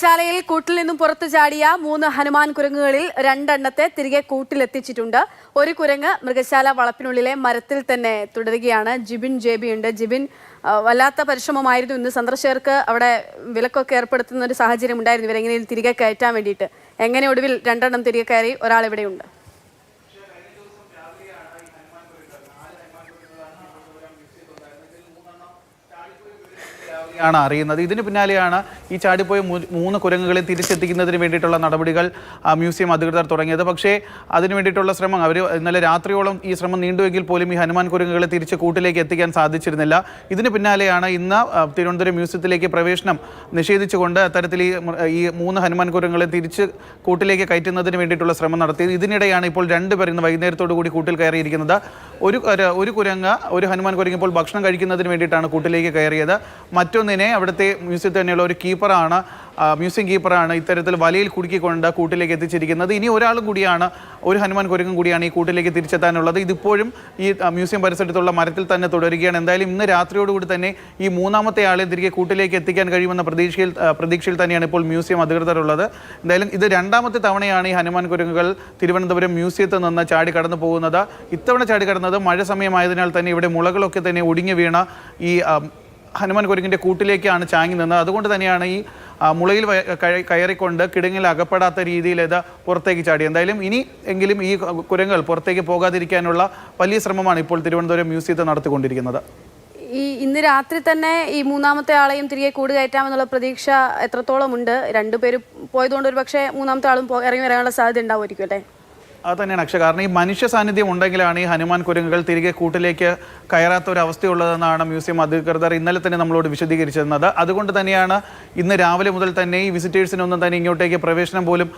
ശാലയിൽ കൂട്ടിൽ നിന്നും പുറത്തു ചാടിയ മൂന്ന് ഹനുമാൻ കുരങ്ങുകളിൽ രണ്ടെണ്ണത്തെ തിരികെ കൂട്ടിലെത്തിച്ചിട്ടുണ്ട്. ഒരു കുരങ്ങ് മൃഗശാല വളപ്പിനുള്ളിലെ മരത്തിൽ തന്നെ തുടരുകയാണ്. ജിബിൻ ജേബി ഉണ്ട് ജിബിൻ വല്ലാത്ത പരിശ്രമമായിരുന്നു ഇന്ന്. സന്ദർശകർക്ക് അവിടെ വിലക്കൊക്കെ ഏർപ്പെടുത്തുന്ന ഒരു സാഹചര്യം ഉണ്ടായിരുന്നു ഇവരെങ്ങനെയും തിരികെ കയറ്റാൻ വേണ്ടിയിട്ട്. എങ്ങനെ ഒടുവിൽ രണ്ടെണ്ണം തിരികെ കയറി ഒരാൾ ഇവിടെയുണ്ട്? ആണ് അറിയുന്നത്. ഇതിന് പിന്നാലെയാണ് ഈ ചാടിപ്പോയ മൂന്ന് കുരങ്ങുകളെ തിരിച്ചെത്തിക്കുന്നതിന് വേണ്ടിയിട്ടുള്ള നടപടികൾ മ്യൂസിയം അധികൃതർ തുടങ്ങിയത്. പക്ഷേ അതിന് വേണ്ടിയിട്ടുള്ള ശ്രമം അവർ ഇന്നലെ രാത്രിയോളം ഈ ശ്രമം നീണ്ടുവെങ്കിൽ പോലും ഈ ഹനുമാൻ കുരങ്ങുകളെ തിരിച്ച് കൂട്ടിലേക്ക് എത്തിക്കാൻ സാധിച്ചിരുന്നില്ല. ഇതിന് പിന്നാലെയാണ് ഇന്ന് തിരുവനന്തപുരം മ്യൂസിയത്തിലേക്ക് പ്രവേശനം നിഷേധിച്ചുകൊണ്ട് അത്തരത്തിൽ ഈ ഈ മൂന്ന് ഹനുമാൻ കുരങ്ങുകളെ തിരിച്ച് കൂട്ടിലേക്ക് കയറ്റുന്നതിന് വേണ്ടിയിട്ടുള്ള ശ്രമം നടത്തിയത്. ഇതിനിടെയാണ് ഇപ്പോൾ രണ്ടുപേർ ഇന്ന് വൈകുന്നേരത്തോടു കൂടി കൂട്ടിൽ കയറിയിരിക്കുന്നത്. ഒരു ഒരു- കുരങ്ങ ഒരു ഹനുമാൻ കുരങ്ങ് ഇപ്പോൾ ഭക്ഷണം കഴിക്കുന്നതിന് വേണ്ടിയിട്ടാണ് കൂട്ടിലേക്ക് കയറിയത്. മറ്റൊന്നിനെ അവിടുത്തെ മ്യൂസിയത്തിൽ തന്നെയുള്ള ഒരു കീപ്പറാണ് മ്യൂസിയം കീപ്പറാണ് ഇത്തരത്തിൽ വലയിൽ കുടുക്കിക്കൊണ്ട് കൂട്ടിലേക്ക് എത്തിച്ചിരിക്കുന്നത്. ഇനി ഒരാളും കൂടിയാണ് ഒരു ഹനുമാൻ കുരങ്ങും കൂടിയാണ് ഈ കൂട്ടിലേക്ക് തിരിച്ചെത്താനുള്ളത്. ഇതിപ്പോഴും ഈ മ്യൂസിയം പരിസരത്തുള്ള മരത്തിൽ തന്നെ തുടരുകയാണ്. എന്തായാലും ഇന്ന് രാത്രിയോടുകൂടി തന്നെ ഈ മൂന്നാമത്തെ ആളെ തിരികെ കൂട്ടിലേക്ക് എത്തിക്കാൻ കഴിയുമെന്ന പ്രതീക്ഷയിൽ പ്രതീക്ഷയിൽ തന്നെയാണ് ഇപ്പോൾ മ്യൂസിയം അധികൃതർ ഉള്ളത് എന്തായാലും ഇത് രണ്ടാമത്തെ തവണയാണ് ഈ ഹനുമാൻ കുരങ്ങുകൾ തിരുവനന്തപുരം മ്യൂസിയത്തിൽ നിന്ന് ചാടി കടന്നു പോകുന്നത്. ഇത്തവണ ചാടി കടന്നത് മഴ സമയമായതിനാൽ തന്നെ ഇവിടെ മുളകളൊക്കെ തന്നെ ഒടിഞ്ഞു വീണ ഈ ഹനുമാൻ കുരങ്ങിന്റെ കൂട്ടിലേക്കാണ് ചാങ്ങി നിന്നത്. അതുകൊണ്ട് തന്നെയാണ് ഈ മുളയിൽ കയറിക്കൊണ്ട് കിടങ്ങിൽ അകപ്പെടാത്ത രീതിയിൽ ഇത് പുറത്തേക്ക് ചാടി. എന്തായാലും ഇനി എങ്കിലും ഈ കുരങ്ങൾ പുറത്തേക്ക് പോകാതിരിക്കാനുള്ള വലിയ ശ്രമമാണ് ഇപ്പോൾ തിരുവനന്തപുരം മ്യൂസിയത്തിൽ നടത്തിക്കൊണ്ടിരിക്കുന്നത്. ഈ ഇന്ന് രാത്രി തന്നെ ഈ മൂന്നാമത്തെ ആളെയും തിരികെ കൂട് കയറ്റാമെന്നുള്ള പ്രതീക്ഷ എത്രത്തോളം ഉണ്ട് രണ്ടുപേരും പോയതുകൊണ്ട് ഒരു പക്ഷേ മൂന്നാമത്തെ ആളും ഇറങ്ങി വരാനുള്ള സാധ്യത ഉണ്ടാവുമായിരിക്കും അല്ലേ? അത് തന്നെയാണ് അക്ഷയ. കാരണം ഈ മനുഷ്യ സാന്നിധ്യം ഉണ്ടെങ്കിലാണ് ഈ ഹനുമാൻ കുരങ്ങുകൾ തിരികെ കൂട്ടിലേക്ക് കയറാത്ത ഒരു അവസ്ഥയുള്ളതെന്നാണ് മ്യൂസിയം അധികൃതർ ഇന്നലെ തന്നെ നമ്മളോട് വിശദീകരിച്ചിരുന്നത്. അതുകൊണ്ട് തന്നെയാണ് ഇന്ന് രാവിലെ മുതൽ തന്നെ ഈ വിസിറ്റേഴ്സിനൊന്നും തന്നെ ഇങ്ങോട്ടേക്ക് പ്രവേശനം പോലും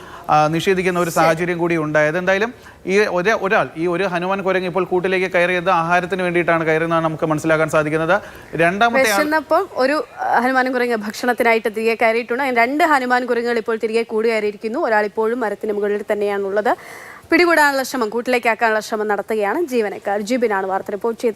നിഷേധിക്കുന്ന ഒരു സാഹചര്യം കൂടി ഉണ്ടായത്. എന്തായാലും ഈ ഒരേ ഒരാൾ ഈ ഒരു ഹനുമാൻ കുരങ്ങ് ഇപ്പോൾ കൂട്ടിലേക്ക് കയറിയത് ആഹാരത്തിന് വേണ്ടിയിട്ടാണ് കയറിയതെന്നാണ് നമുക്ക് മനസ്സിലാക്കാൻ സാധിക്കുന്നത്. രണ്ടാമത്തെ ഒരു ഹനുമാൻ കുരങ്ങ് ഭക്ഷണത്തിനായിട്ട് തിരികെ കയറിയിട്ടുണ്ട്. രണ്ട് ഹനുമാൻ കുരങ്ങുകൾ ഇപ്പോൾ തിരികെ കൂടി കയറിയിരിക്കുന്നു. ഒരാൾ ഇപ്പോഴും മരത്തിന് മുകളിൽ തന്നെയാണുള്ളത്. പിടികൂടാനുള്ള ശ്രമം കൂട്ടിലേക്കാക്കാനുള്ള ശ്രമം നടത്തുകയാണ് ജീവനക്കാർ. ജിബിനാണ് വാർത്ത റിപ്പോർട്ട് ചെയ്തത്.